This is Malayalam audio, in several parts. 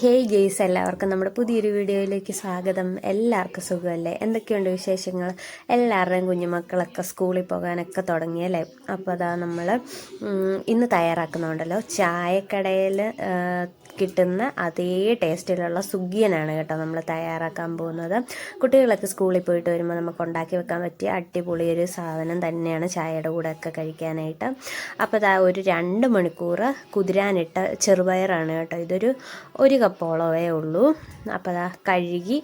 ഹേയ് ഗെയ്സ് എല്ലാവർക്കും നമ്മുടെ പുതിയൊരു വീഡിയോയിലേക്ക് സ്വാഗതം. എല്ലാവർക്കും സുഖമല്ലേ? എന്തൊക്കെയുണ്ട് വിശേഷങ്ങൾ? എല്ലാവരുടെയും കുഞ്ഞുമക്കളൊക്കെ സ്കൂളിൽ പോകാനൊക്കെ തുടങ്ങിയല്ലേ അപ്പോൾ അതാ നമ്മൾ ഇന്ന് തയ്യാറാക്കുന്നുണ്ടല്ലോ ചായക്കടയിൽ കിട്ടുന്ന അതേ ടേസ്റ്റിലുള്ള സുഗിയനാണ് കേട്ടോ നമ്മൾ തയ്യാറാക്കാൻ പോകുന്നത്. കുട്ടികളൊക്കെ സ്കൂളിൽ പോയിട്ട് വരുമ്പോൾ നമുക്ക് ഉണ്ടാക്കി വെക്കാൻ പറ്റിയ അടിപൊളി ഒരു സാധനം തന്നെയാണ് ചായയുടെ കൂടെ ഒക്കെ കഴിക്കാനായിട്ട്. അപ്പോൾ ഇതാ ഒരു രണ്ട് മണിക്കൂർ കുതിരാനിട്ട ചെറുപയറാണ് കേട്ടോ. ഇതൊരു ഒരു കപ്പോളവേ ഉള്ളൂ. അപ്പോൾ അതാ കഴുകി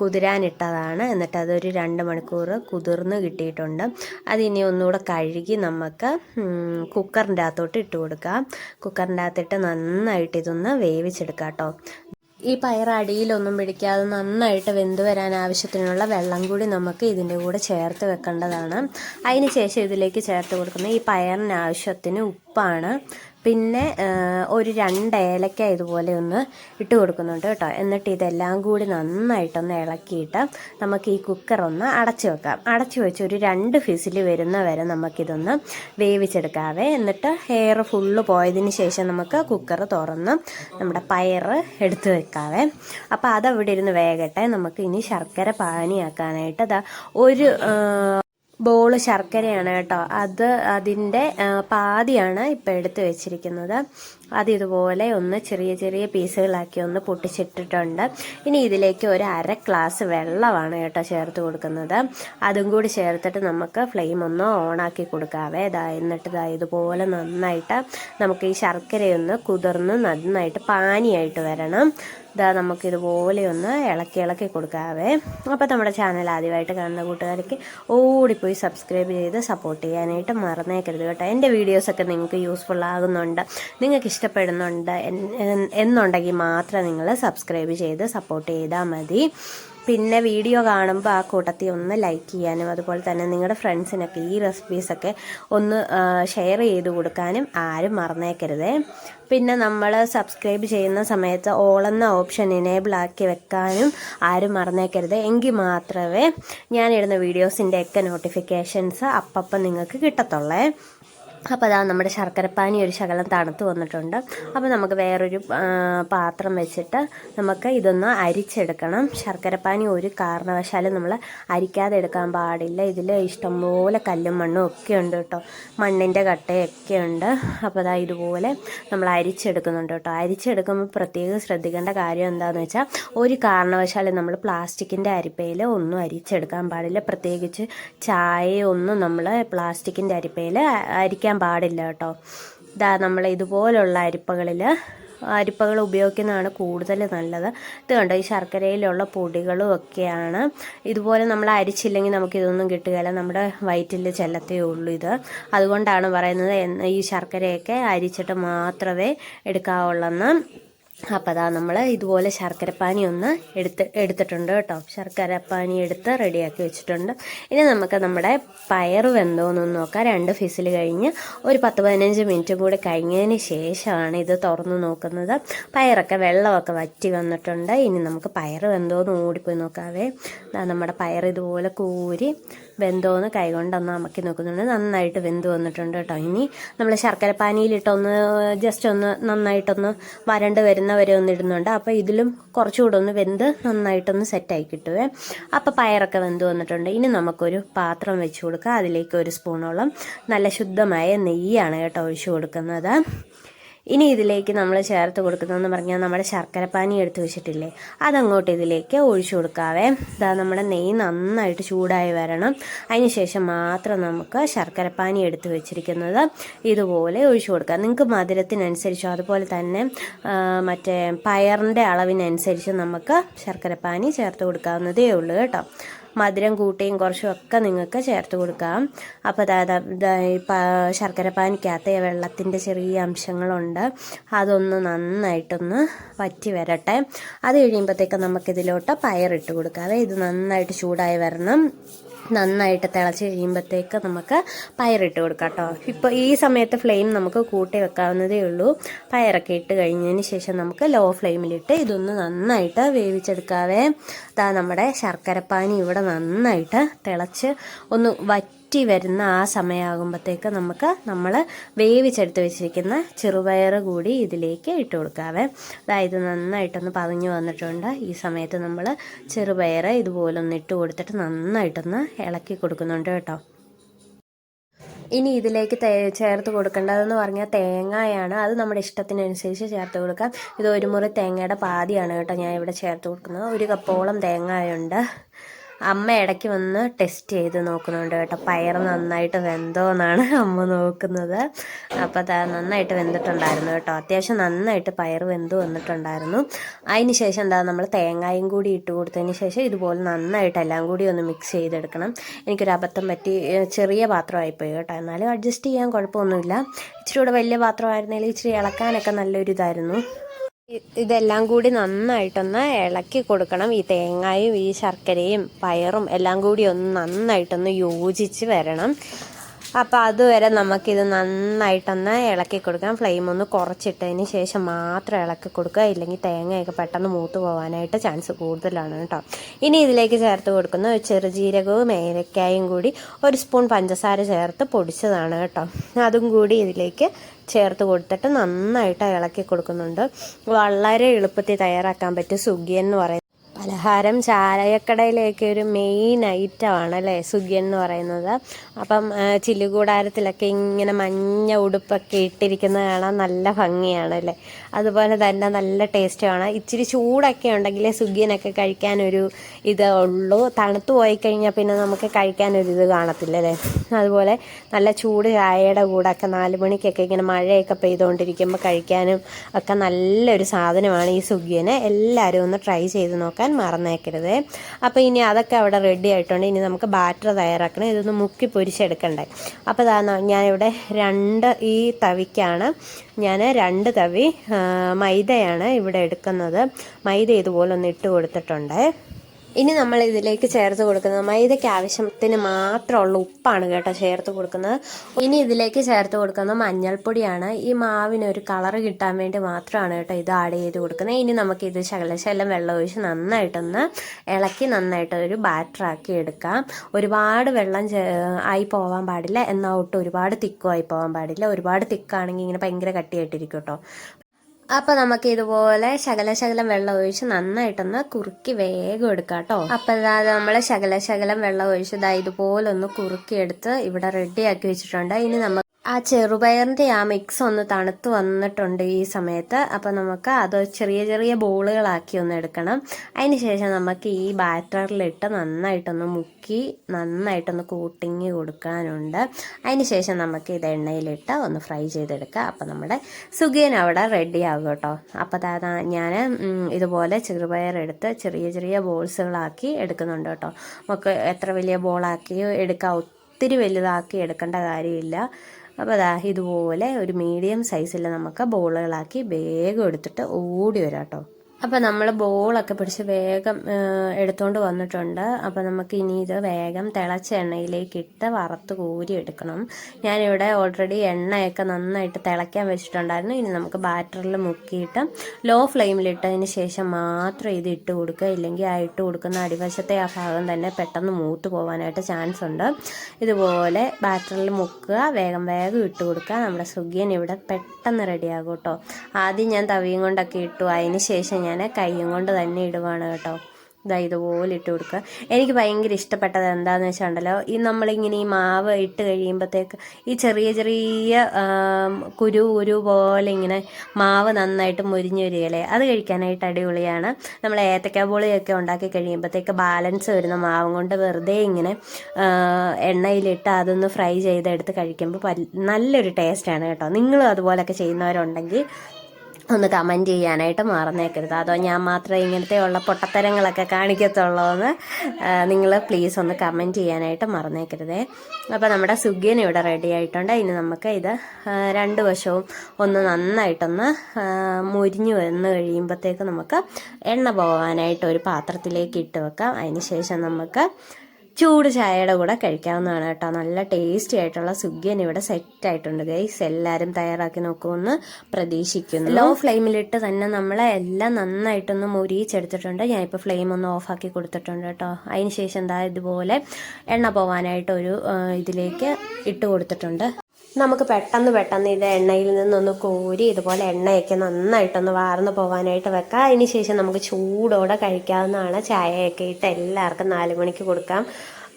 കുതിരാനിട്ടതാണ്. എന്നിട്ട് അതൊരു രണ്ട് മണിക്കൂർ കുതിർന്ന് കിട്ടിയിട്ടുണ്ട്. അതിനി ഒന്നുകൂടെ കഴുകി നമുക്ക് കുക്കറിന്റെ അകത്തോട്ട് ഇട്ട് കൊടുക്കാം. കുക്കറിന്റെ അകത്തിട്ട് നന്നായിട്ട് ഇതൊന്ന് വേവിച്ചെടുക്കാം കേട്ടോ. ഈ പയറടിയിലൊന്നും പിടിക്കാതെ നന്നായിട്ട് വെന്ത് വരാൻ ആവശ്യത്തിനുള്ള വെള്ളം കൂടി നമുക്ക് ഇതിന്റെ കൂടെ ചേർത്ത് വെക്കേണ്ടതാണ്. അതിന് ശേഷം ഇതിലേക്ക് ചേർത്ത് കൊടുക്കുന്ന ഈ പയറിന് ആവശ്യത്തിന് ഉപ്പാണ്. പിന്നെ ഒരു രണ്ട് ഏലക്ക ഇതുപോലെ ഒന്ന് ഇട്ട് കൊടുക്കുന്നുണ്ട് കേട്ടോ. എന്നിട്ട് ഇതെല്ലാം കൂടി നന്നായിട്ടൊന്ന് ഇളക്കിയിട്ട് നമുക്ക് ഈ കുക്കർ ഒന്ന് അടച്ചു വെക്കാം. അടച്ചു വെച്ച് ഒരു രണ്ട് ഫിസിൽ വരുന്ന വരെ നമുക്കിതൊന്ന് വേവിച്ചെടുക്കാവേ. എന്നിട്ട് ഹെയർ ഫുള്ള് പോയതിന് ശേഷം നമുക്ക് കുക്കർ തുറന്ന് നമ്മുടെ പയർ എടുത്തു വെക്കാവേ. അപ്പോൾ അതവിടെ ഇരുന്ന് വേകട്ടെ. നമുക്ക് ഇനി ശർക്കര പാനിയാക്കാനായിട്ട് അതാ ഒരു ബോൾ ശർക്കരയാണ് കേട്ടോ. അത് അതിന്റെ പാതിയാണ് ഇപ്പോൾ എടുത്തു വെച്ചിരിക്കുന്നത്. അത് ഇതുപോലെ ഒന്ന് ചെറിയ ചെറിയ പീസുകളാക്കി ഒന്ന് പൊട്ടിച്ചിട്ടിട്ടുണ്ട്. ഇനി ഇതിലേക്ക് ഒരു അര ഗ്ലാസ് വെള്ളമാണ് കേട്ടോ ചേർത്ത് കൊടുക്കുന്നത്. അതും കൂടി ചേർത്തിട്ട് നമുക്ക് ഫ്ലെയിം ഒന്ന് ഓണാക്കി കൊടുക്കാവേ. ഇതാ എന്നിട്ട് ഇതാ ഇതുപോലെ നന്നായിട്ട് നമുക്ക് ഈ ശർക്കരയൊന്ന് കുതിർന്ന് നന്നായിട്ട് പാനിയായിട്ട് വരണം. ഇതാ നമുക്കിതുപോലെ ഒന്ന് ഇളക്കി ഇളക്കി കൊടുക്കാവേ. അപ്പോൾ നമ്മുടെ ചാനൽ ആദ്യമായിട്ട് കാണുന്ന കൂട്ടുകാർക്ക് ഓടിപ്പോയി സബ്സ്ക്രൈബ് ചെയ്ത് സപ്പോർട്ട് ചെയ്യാനായിട്ട് മറന്നേക്കരുത് കേട്ടോ. എന്റെ വീഡിയോസൊക്കെ നിങ്ങൾക്ക് യൂസ്ഫുൾ ആകുന്നുണ്ട്. നിങ്ങൾക്ക് ഇഷ്ടപ്പെടുന്നുണ്ട് എന്നുണ്ടെങ്കിൽ മാത്രം നിങ്ങൾ സബ്സ്ക്രൈബ് ചെയ്ത് സപ്പോർട്ട് ചെയ്താൽ മതി. പിന്നെ വീഡിയോ കാണുമ്പോൾ ആ കൂട്ടത്തിൽ ഒന്ന് ലൈക്ക് ചെയ്യാനും അതുപോലെ തന്നെ നിങ്ങളുടെ ഫ്രണ്ട്സിനൊക്കെ ഈ റെസിപ്പീസൊക്കെ ഒന്ന് ഷെയർ ചെയ്ത് കൊടുക്കാനും ആരും മറന്നേക്കരുത്. പിന്നെ നമ്മൾ സബ്സ്ക്രൈബ് ചെയ്യുന്ന സമയത്ത് ഓളെന്ന ഓപ്ഷൻ എനേബിൾ ആക്കി വെക്കാനും ആരും മറന്നേക്കരുത്. എങ്കിൽ മാത്രമേ ഞാനിടുന്ന വീഡിയോസിന്റെയൊക്കെ നോട്ടിഫിക്കേഷൻസ് അപ്പം നിങ്ങൾക്ക് കിട്ടത്തുള്ളേ. അപ്പോൾ അതാ നമ്മുടെ ശർക്കരപ്പാനി ഒരു ശകലം തണുത്ത് വന്നിട്ടുണ്ട്. അപ്പോൾ നമുക്ക് വേറൊരു പാത്രം വെച്ചിട്ട് നമുക്ക് ഇതൊന്ന് അരിച്ചെടുക്കണം. ശർക്കരപ്പാനി ഒരു കാരണവശാലും നമ്മൾ അരിക്കാതെ എടുക്കാൻ പാടില്ല. ഇതിൽ ഇഷ്ടംപോലെ കല്ലും മണ്ണും ഒക്കെ ഉണ്ട് കേട്ടോ. മണ്ണിന്റെ കട്ടയൊക്കെ ഉണ്ട്. അപ്പോൾ അതാ ഇതുപോലെ നമ്മൾ അരിച്ചെടുക്കുന്നുണ്ട് കേട്ടോ. അരിച്ചെടുക്കുമ്പോൾ പ്രത്യേകം ശ്രദ്ധിക്കേണ്ട കാര്യം എന്താണെന്ന് വെച്ചാൽ ഒരു കാരണവശാലും നമ്മൾ പ്ലാസ്റ്റിക്കിന്റെ അരിപ്പയിൽ ഒന്നും അരിച്ചെടുക്കാൻ പാടില്ല. പ്രത്യേകിച്ച് ചായയൊന്നും നമ്മൾ പ്ലാസ്റ്റിക്കിന്റെ അരിപ്പയിൽ അരിക്കാൻ ചെയ്യാൻ പാടില്ല കേട്ടോ. ഇതാ നമ്മൾ ഇതുപോലുള്ള അരിപ്പകളിൽ അരിപ്പകൾ ഉപയോഗിക്കുന്നതാണ് കൂടുതൽ നല്ലത്. ഇത് കണ്ടോ ഈ ശർക്കരയിലുള്ള പൊടികളും ഒക്കെയാണ്. ഇതുപോലെ നമ്മൾ അരിച്ചില്ലെങ്കിൽ നമുക്ക് ഇതൊന്നും കിട്ടുകയില്ല. നമ്മുടെ വയറ്റിൽ ചെല്ലത്തേ ഉള്ളൂ ഇത്. അതുകൊണ്ടാണ് പറയുന്നത് ഈ ശർക്കരയൊക്കെ അരിച്ചിട്ട് മാത്രമേ എടുക്കാവുള്ളെന്ന്. അപ്പോൾ അതാ നമ്മൾ ഇതുപോലെ ശർക്കരപ്പാനി ഒന്ന് എടുത്ത് എടുത്തിട്ടുണ്ട് കേട്ടോ. ശർക്കരപ്പാനി എടുത്ത് റെഡിയാക്കി വെച്ചിട്ടുണ്ട്. ഇനി നമുക്ക് നമ്മുടെ പയർ വെന്തോന്നൊന്ന് നോക്കാം. രണ്ട് ഫിസിൽ കഴിഞ്ഞ് ഒരു പത്ത് പതിനഞ്ച് മിനിറ്റും കൂടി കഴിഞ്ഞതിന് ശേഷമാണ് ഇത് തുറന്ന് നോക്കുന്നത്. പയറൊക്കെ വെള്ളമൊക്കെ വറ്റി വന്നിട്ടുണ്ട്. ഇനി നമുക്ക് പയർ വെന്തോന്ന് ഓടിപ്പോയി നോക്കാവേ. നമ്മുടെ പയർ ഇതുപോലെ കൂരി വെന്തോന്ന് കൈകൊണ്ടൊന്ന് അമക്കി നോക്കുന്നുണ്ട്. നന്നായിട്ട് വെന്ത് വന്നിട്ടുണ്ട് കേട്ടോ. ഇനി നമ്മൾ ശർക്കര ശർക്കരപ്പാനിയിലിട്ടൊന്ന് ജസ്റ്റ് ഒന്ന് നന്നായിട്ടൊന്ന് വരണ്ട് വരുന്നവരെ ഒന്ന് ഇടുന്നുണ്ട്. അപ്പോൾ ഇതിലും കുറച്ചുകൂടെ ഒന്ന് വെന്ത് നന്നായിട്ടൊന്ന് സെറ്റായി കിട്ടുവേ. അപ്പോൾ പയറൊക്കെ വെന്ത് വന്നിട്ടുണ്ട്. ഇനി നമുക്കൊരു പാത്രം വെച്ച് കൊടുക്കുക അതിലേക്ക് ഒരു സ്പൂണോളം നല്ല ശുദ്ധമായ നെയ്യാണ് കേട്ടോ ഒഴിച്ചു കൊടുക്കുന്നത്. ഇനി ഇതിലേക്ക് നമ്മൾ ചേർത്ത് കൊടുക്കുന്നതെന്ന് പറഞ്ഞാൽ നമ്മുടെ ശർക്കരപ്പാനി എടുത്തു വെച്ചിട്ടില്ലേ അതങ്ങോട്ട് ഇതിലേക്ക് ഒഴിച്ചു കൊടുക്കാവേ. ഇതാ നമ്മുടെ നെയ്യ് നന്നായിട്ട് ചൂടായി വരണം. അതിന് ശേഷം മാത്രം നമുക്ക് ശർക്കരപ്പാനി എടുത്ത് വെച്ചിരിക്കുന്നത് ഇതുപോലെ ഒഴിച്ചു കൊടുക്കാം. നിങ്ങൾക്ക് മധുരത്തിനനുസരിച്ചോ അതുപോലെ തന്നെ മറ്റേ പയറിന്റെ അളവിനനുസരിച്ച് നമുക്ക് ശർക്കരപ്പാനി ചേർത്ത് കൊടുക്കാവുന്നതേ ഉള്ളൂ കേട്ടോ. മധുരം കൂട്ടിയും കുറച്ചും ഒക്കെ നിങ്ങൾക്ക് ചേർത്ത് കൊടുക്കാം. അപ്പോൾ അതായത് ശർക്കര പാനിക്കകത്ത് വെള്ളത്തിന്റെ ചെറിയ അംശങ്ങളുണ്ട്. അതൊന്ന് നന്നായിട്ടൊന്ന് വറ്റി വരട്ടെ. അത് കഴിയുമ്പോഴത്തേക്ക് നമുക്കിതിലോട്ട് പയറിട്ട് കൊടുക്കാം. ഇത് നന്നായിട്ട് ചൂടായി വരണം. നന്നായിട്ട് തിളച്ച് കഴിയുമ്പോഴത്തേക്ക് നമുക്ക് പയറിട്ട് കൊടുക്കാം കേട്ടോ. ഇപ്പോൾ ഈ സമയത്ത് ഫ്ലെയിം നമുക്ക് കൂട്ടി വെക്കാവുന്നതേ ഉള്ളൂ. പയറൊക്കെ ഇട്ട് കഴിഞ്ഞതിന് ശേഷം നമുക്ക് ലോ ഫ്ലെയിമിലിട്ട് ഇതൊന്ന് നന്നായിട്ട് വേവിച്ചെടുക്കാവേ. ഇതാ നമ്മുടെ ശർക്കരപ്പാനി ഇവിടെ നന്നായിട്ട് തിളച്ച് ഒന്ന് വറ്റി വറ്റി വരുന്ന ആ സമയമാകുമ്പോഴത്തേക്ക് നമുക്ക് നമ്മൾ വേവിച്ചെടുത്ത് വെച്ചിരിക്കുന്ന ചെറുപയർ കൂടി ഇതിലേക്ക് ഇട്ട് കൊടുക്കാവേ. അതായത് നന്നായിട്ടൊന്ന് പതിഞ്ഞു വന്നിട്ടുണ്ട്. ഈ സമയത്ത് നമ്മൾ ചെറുപയർ ഇതുപോലൊന്ന് ഇട്ട് കൊടുത്തിട്ട് നന്നായിട്ടൊന്ന് ഇളക്കി കൊടുക്കുന്നുണ്ട് കേട്ടോ. ഇനി ഇതിലേക്ക് ചേർത്ത് കൊടുക്കേണ്ടതെന്ന് പറഞ്ഞാൽ തേങ്ങയാണ്. അത് നമ്മുടെ ഇഷ്ടത്തിനനുസരിച്ച് ചേർത്ത് കൊടുക്കാം. ഇത് ഒരു മുറി തേങ്ങയുടെ പാതിയാണ് കേട്ടോ ഞാൻ ഇവിടെ ചേർത്ത് കൊടുക്കുന്നത്. ഒരു കപ്പോളം തേങ്ങയുണ്ട്. അമ്മ ഇടയ്ക്ക് വന്ന് ടെസ്റ്റ് ചെയ്ത് നോക്കുന്നുണ്ട് കേട്ടോ. പയർ നന്നായിട്ട് വെന്തോ എന്നാണ് അമ്മ നോക്കുന്നത്. അപ്പോൾ അത് നന്നായിട്ട് വെന്തിട്ടുണ്ടായിരുന്നു കേട്ടോ. അത്യാവശ്യം നന്നായിട്ട് പയർ വെന്ത് വന്നിട്ടുണ്ടായിരുന്നു. അതിന് ശേഷം എന്താ നമ്മൾ തേങ്ങായും കൂടി ഇട്ട് കൊടുത്തതിന് ശേഷം ഇതുപോലെ നന്നായിട്ട് എല്ലാം കൂടി ഒന്ന് മിക്സ് ചെയ്തെടുക്കണം. എനിക്കൊരു അബദ്ധം പറ്റി ചെറിയ പാത്രമായിപ്പോയി കേട്ടോ. എന്നാലും അഡ്ജസ്റ്റ് ചെയ്യാൻ കുഴപ്പമൊന്നുമില്ല. ഇച്ചിരി കൂടെ വലിയ പാത്രമായിരുന്നെങ്കിൽ ഇച്ചിരി ഇളക്കാനൊക്കെ നല്ലൊരു ഇതായിരുന്നു ഇ- ഇതെല്ലാം കൂടി നന്നായിട്ടൊന്ന് ഇളക്കി കൊടുക്കണം. ഈ തേങ്ങയും ഈ ശർക്കരയും പയറും എല്ലാം കൂടി ഒന്ന് നന്നായിട്ടൊന്ന് യോജിച്ച് വരണം. അപ്പോൾ അതുവരെ നമുക്കിത് നന്നായിട്ടൊന്ന് ഇളക്കി കൊടുക്കാം. ഫ്ലെയിം ഒന്ന് കുറച്ചിട്ടതിന് ശേഷം മാത്രം ഇളക്കി കൊടുക്കുക. ഇല്ലെങ്കിൽ തേങ്ങയൊക്കെ പെട്ടെന്ന് മൂത്ത് പോകാനായിട്ട് ചാൻസ് കൂടുതലാണ് കേട്ടോ. ഇനി ഇതിലേക്ക് ചേർത്ത് കൊടുക്കുന്ന ചെറുജീരകവും ഏലക്കായും കൂടി ഒരു സ്പൂൺ പഞ്ചസാര ചേർത്ത് പൊടിച്ചതാണ് കേട്ടോ. അതും കൂടി ഇതിലേക്ക് ചേർത്ത് കൊടുത്തിട്ട് നന്നായിട്ട് ഇളക്കി കൊടുക്കുന്നുണ്ട്. വളരെ എളുപ്പത്തിൽ തയ്യാറാക്കാൻ പറ്റും സുഗിയൻ എന്ന് പറയുന്നത് പലഹാരം ചായക്കടയിലേക്ക് ഒരു മെയിൻ ഐറ്റമാണ് അല്ലേ? സുഗിയൻ എന്ന് പറയുന്നത്. അപ്പം ചില്ലുകൂടാരത്തിലൊക്കെ ഇങ്ങനെ മഞ്ഞ ഉടുപ്പൊക്കെ ഇട്ടിരിക്കുന്നത് കാണാൻ നല്ല ഭംഗിയാണ് അല്ലേ? അതുപോലെ തന്നെ നല്ല ടേസ്റ്റുമാണ് ഇച്ചിരി ചൂടൊക്കെ ഉണ്ടെങ്കിലേ സുഖിയനൊക്കെ കഴിക്കാനൊരു ഇത് ഉള്ളൂ. തണുത്ത് പോയി കഴിഞ്ഞാൽ പിന്നെ നമുക്ക് കഴിക്കാനൊരു ഇത് കാണത്തില്ല അല്ലേ? അതുപോലെ നല്ല ചൂട് ചായയുടെ കൂടെ ഒക്കെ നാല് മണിക്കൊക്കെ ഇങ്ങനെ മഴയൊക്കെ പെയ്തുകൊണ്ടിരിക്കുമ്പോൾ കഴിക്കാനും ഒക്കെ നല്ലൊരു സാധനമാണ് ഈ സുഖിയനെ. എല്ലാവരും ഒന്ന് ട്രൈ ചെയ്ത് നോക്കാൻ മറന്നേക്കരുത്. അപ്പോൾ ഇനി അതൊക്കെ അവിടെ റെഡി ആയിട്ടുണ്ട്. ഇനി നമുക്ക് ബാറ്റർ തയ്യാറാക്കണം. ഇതൊന്ന് മുക്കി പൊരിച്ചെടുക്കണ്ടേ. അപ്പോൾ അതാണ് ഞാനിവിടെ രണ്ട് ഈ തവിക്കാണ്. ഞാൻ രണ്ട് തവി മൈദയാണ് ഇവിടെ എടുക്കുന്നത്. മൈദ ഇതുപോലെ ഒന്ന് ഇട്ട് കൊടുത്തിട്ടുണ്ട്. ഇനി നമ്മൾ ഇതിലേക്ക് ചേർത്ത് കൊടുക്കുന്നത് മൈദയ്ക്ക് ആവശ്യത്തിന് മാത്രമുള്ള ഉപ്പാണ് കേട്ടോ ചേർത്ത് കൊടുക്കുന്നത്. ഇനി ഇതിലേക്ക് ചേർത്ത് കൊടുക്കുന്നത് മഞ്ഞൾപ്പൊടിയാണ്. ഈ മാവിന് ഒരു കളർ കിട്ടാൻ വേണ്ടി മാത്രമാണ് കേട്ടോ ഇത് ആഡ് ചെയ്ത് കൊടുക്കുന്നത്. ഇനി നമുക്ക് ഇത് ശകലശകലം വെള്ളം ഒഴിച്ച് നന്നായിട്ടൊന്ന് ഇളക്കി നന്നായിട്ട് ഒരു ബാറ്ററാക്കി എടുക്കാം. ഒരുപാട് വെള്ളം ആയി പോവാൻ പാടില്ല. എന്നാൽ ഒട്ടും ഒരുപാട് തിക്കുമായി പോകാൻ പാടില്ല. ഒരുപാട് തിക്കാണെങ്കിൽ ഇങ്ങനെ ഭയങ്കര കട്ടിയായിട്ടിരിക്കും കേട്ടോ. അപ്പൊ നമുക്ക് ഇതുപോലെ ശകല ശകലം വെള്ളം ഒഴിച്ച് നന്നായിട്ടൊന്ന് കുറുക്കി വേഗം എടുക്കാം കേട്ടോ. അപ്പൊ അതായത് നമ്മൾ ശകല ശകലം വെള്ളം ഒഴിച്ച് ഇതാ ഇതുപോലെ ഒന്ന് കുറുക്കി എടുത്ത് ഇവിടെ റെഡിയാക്കി വെച്ചിട്ടുണ്ട്. ഇനി നമുക്ക് ആ ചെറുപയറിന്റെ ആ മിക്സ് ഒന്ന് തണുത്ത് വന്നിട്ടുണ്ട് ഈ സമയത്ത്. അപ്പോൾ നമുക്ക് അത് ചെറിയ ചെറിയ ബോളുകളാക്കി ഒന്ന് എടുക്കണം. അതിന് ശേഷം നമുക്ക് ഈ ബാറ്ററിലിട്ട് നന്നായിട്ടൊന്ന് മുക്കി നന്നായിട്ടൊന്ന് കൂട്ടിങ് കൊടുക്കാനുണ്ട്. അതിന് ശേഷം നമുക്ക് ഇത് എണ്ണയിലിട്ട് ഒന്ന് ഫ്രൈ ചെയ്തെടുക്കുക അപ്പം നമ്മുടെ സുഖിയൻ അവിടെ റെഡി ആകും കേട്ടോ. അപ്പോൾ അതാ ഞാൻ ഇതുപോലെ ചെറുപയർ എടുത്ത് ചെറിയ ചെറിയ ബോൾസുകളാക്കി എടുക്കുന്നുണ്ട് കേട്ടോ. നമുക്ക് എത്ര വലിയ ബോളാക്കി എടുക്കാം. ഒത്തിരി വലുതാക്കി എടുക്കേണ്ട കാര്യമില്ല. അപ്പോൾ അതാ ഇതുപോലെ ഒരു മീഡിയം സൈസിൽ നമുക്ക് ബോളുകളാക്കി വേഗം എടുത്തിട്ട് ഓടി വരാം കേട്ടോ അപ്പോൾ നമ്മൾ ബോളൊക്കെ പിടിച്ച് വേഗം എടുത്തുകൊണ്ട് വന്നിട്ടുണ്ട്. അപ്പോൾ നമുക്ക് ഇനി ഇത് വേഗം തിളച്ച എണ്ണയിലേക്ക് ഇട്ട് വറുത്ത് കോരി എടുക്കണം. ഞാനിവിടെ ഓൾറെഡി എണ്ണയൊക്കെ നന്നായിട്ട് തിളയ്ക്കാൻ വെച്ചിട്ടുണ്ടായിരുന്നു. ഇനി നമുക്ക് ബാറ്ററിൽ മുക്കിയിട്ട് ലോ ഫ്ലെയിമിലിട്ടതിന് ശേഷം മാത്രം ഇത് ഇട്ട് കൊടുക്കുക. ഇല്ലെങ്കിൽ ആ ഇട്ട് കൊടുക്കുന്ന അടിവശത്തെ ആ ഭാഗം തന്നെ പെട്ടെന്ന് മൂത്ത് പോകാനായിട്ട് ചാൻസ് ഉണ്ട്. ഇതുപോലെ ബാറ്ററിൽ മുക്കുക. വേഗം വേഗം ഇട്ട് കൊടുക്കുക. നമ്മുടെ സുഗിയൻ ഇവിടെ പെട്ടെന്ന് റെഡിയാകും കേട്ടോ ആദ്യം ഞാൻ തവിയും കൊണ്ടൊക്കെ ഇട്ടു. അതിന് ശേഷം ഞാൻ കൈയും കൊണ്ട് തന്നെ ഇടുവാണ് കേട്ടോ. ഇതാ ഇതുപോലെ ഇട്ട് കൊടുക്കുക. എനിക്ക് ഭയങ്കര ഇഷ്ടപ്പെട്ടത് എന്താണെന്ന് വെച്ചാണ്ടല്ലോ ഈ നമ്മളിങ്ങനെ ഈ മാവ് ഇട്ട് കഴിയുമ്പോഴത്തേക്ക് ഈ ചെറിയ ചെറിയ കുരു കുരു പോലെ ഇങ്ങനെ മാവ് നന്നായിട്ട് മുരിഞ്ഞ് വരികയല്ലേ? അത് കഴിക്കാനായിട്ട് അടിപൊളിയാണ്. നമ്മൾ ഏത്തക്ക പൊളിയൊക്കെ ഉണ്ടാക്കി കഴിയുമ്പോഴത്തേക്ക് ബാലൻസ് വരുന്ന മാവും കൊണ്ട് വെറുതെ ഇങ്ങനെ എണ്ണയിലിട്ട് അതൊന്ന് ഫ്രൈ ചെയ്തെടുത്ത് കഴിക്കുമ്പോൾ നല്ലൊരു ടേസ്റ്റാണ് കേട്ടോ. നിങ്ങളും അതുപോലൊക്കെ ചെയ്യുന്നവരുണ്ടെങ്കിൽ ഒന്ന് കമന്റ് ചെയ്യാനായിട്ട് മറന്നേക്കരുത്. അതോ ഞാൻ മാത്രമേ ഇങ്ങനത്തെ ഉള്ള പൊട്ടത്തരങ്ങളൊക്കെ കാണിക്കത്തുള്ളൂ എന്ന് നിങ്ങൾ പ്ലീസ് ഒന്ന് കമന്റ് ചെയ്യാനായിട്ട് മറന്നേക്കരുതേ. അപ്പോൾ നമ്മുടെ സുഗിയൻ ഇവിടെ റെഡി ആയിട്ടുണ്ട്. ഇനി നമുക്ക് ഇത് രണ്ട് വശവും ഒന്ന് നന്നായിട്ടൊന്ന് മുരിഞ്ഞു വന്ന് കഴിയുമ്പോഴത്തേക്ക് നമുക്ക് എണ്ണ പോകാനായിട്ട് ഒരു പാത്രത്തിലേക്ക് ഇട്ട് വെക്കാം. അതിന് ശേഷം നമുക്ക് ചൂട് ചായയുടെ കൂടെ കഴിക്കാവുന്നതാണ് കേട്ടോ. നല്ല ടേസ്റ്റി ആയിട്ടുള്ള സുഗ്യൻ ഇവിടെ സെറ്റ് ആയിട്ടുണ്ട്. ഗൈസ് എല്ലാവരും തയ്യാറാക്കി നോക്കുമെന്ന് പ്രതീക്ഷിക്കുന്നു. ലോ ഫ്ലെയിമിലിട്ട് തന്നെ നമ്മളെ എല്ലാം നന്നായിട്ടൊന്ന് മുരിയിച്ചെടുത്തിട്ടുണ്ട്. ഞാനിപ്പോൾ ഫ്ലെയിം ഒന്ന് ഓഫാക്കി കൊടുത്തിട്ടുണ്ട് കേട്ടോ. അതിന് ശേഷം എന്താ ഇതുപോലെ എണ്ണ പോവാനായിട്ട് ഒരു ഇതിലേക്ക് ഇട്ട് കൊടുത്തിട്ടുണ്ട്. നമുക്ക് പെട്ടെന്ന് പെട്ടെന്ന് ഇത് എണ്ണയിൽ നിന്നൊന്ന് കോരി ഇതുപോലെ എണ്ണയൊക്കെ നന്നായിട്ടൊന്ന് വാർന്നു പോകാനായിട്ട് വെക്കാം. അതിന് ശേഷം നമുക്ക് ചൂടോടെ കഴിക്കാവുന്നതാണ്. ചായയൊക്കെ ഇട്ട് എല്ലാവർക്കും നാല് മണിക്ക് കൊടുക്കാം.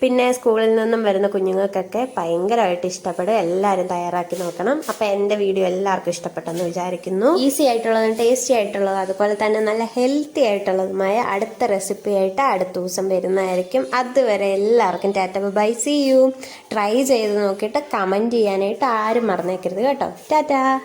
പിന്നെ സ്കൂളിൽ നിന്നും വരുന്ന കുഞ്ഞുങ്ങൾക്കൊക്കെ ഭയങ്കരമായിട്ട് ഇഷ്ടപ്പെടും. എല്ലാവരും തയ്യാറാക്കി നോക്കണം. അപ്പോൾ എന്റെ വീഡിയോ എല്ലാവർക്കും ഇഷ്ടപ്പെട്ടെന്ന് വിചാരിക്കുന്നു. ഈസി ആയിട്ടുള്ളതും ടേസ്റ്റി ആയിട്ടുള്ളതും അതുപോലെ തന്നെ നല്ല ഹെൽത്തി ആയിട്ടുള്ളതുമായ അടുത്ത റെസിപ്പി ആയിട്ട് അടുത്ത ദിവസം വരുന്നതായിരിക്കും. അതുവരെ എല്ലാവർക്കും tata bye see you try ചെയ്ത് നോക്കിയിട്ട് കമന്റ് ചെയ്യാനായിട്ട് ആരും മറന്നേക്കരുത് കേട്ടോ. ടാറ്റാ.